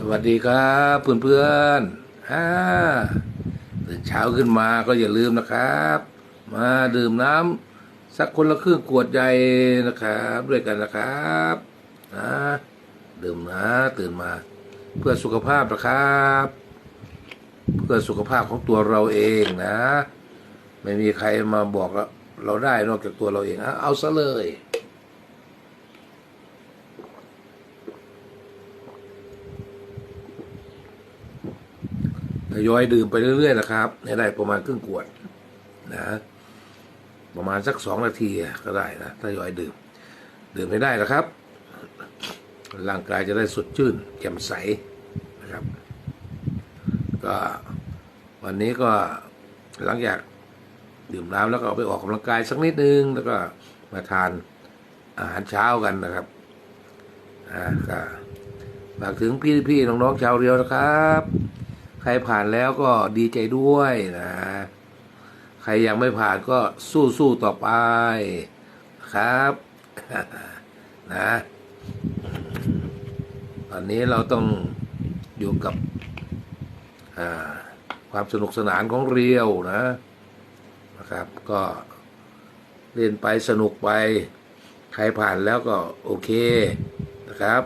สวัสดีครับเพื่อนๆอ่าตื่นเช้าขึ้นมาก็อย่าลืมนะครับ มาดื่มน้ำสักคนละครึ่งขวดใหญ่นะครับ ด้วยกันนะครับนะดื่มนะตื่นมา เพื่อสุขภาพนะครับ เพื่อสุขภาพของตัวเราเองนะ ไม่มีใครมาบอกเราเราได้นอกจากตัวเราเอง เอาซะเลย ยอยดื่มไปเรื่อยๆนะครับให้ได้ประมาณครึ่งขวดนะประมาณสักสองนาทีก็ได้นะทยอยดื่ม ดื่มให้ได้นะครับ ร่างกายจะได้สดชื่นแจ่มใสนะครับ ก็วันนี้ก็หลังจากดื่มน้ำแล้วก็ไปออกกำลังกายสักนิดนึง แล้วก็มาทานอาหารเช้ากันนะครับอ่าก็ฝากถึงพี่ๆน้องๆชาวเรียวนะครับ รผ่านแล้วก็ดีใจด้วยนะ ใครยังไม่ผ่านก็สู้สู้ๆต่อไปครับนะ ตอนนี้เราต้องอยู่กับความสนุกสนานของเรียวนะนะครับ ก็เล่นไปสนุกไป ใครผ่านแล้วก็โอเคนะครับ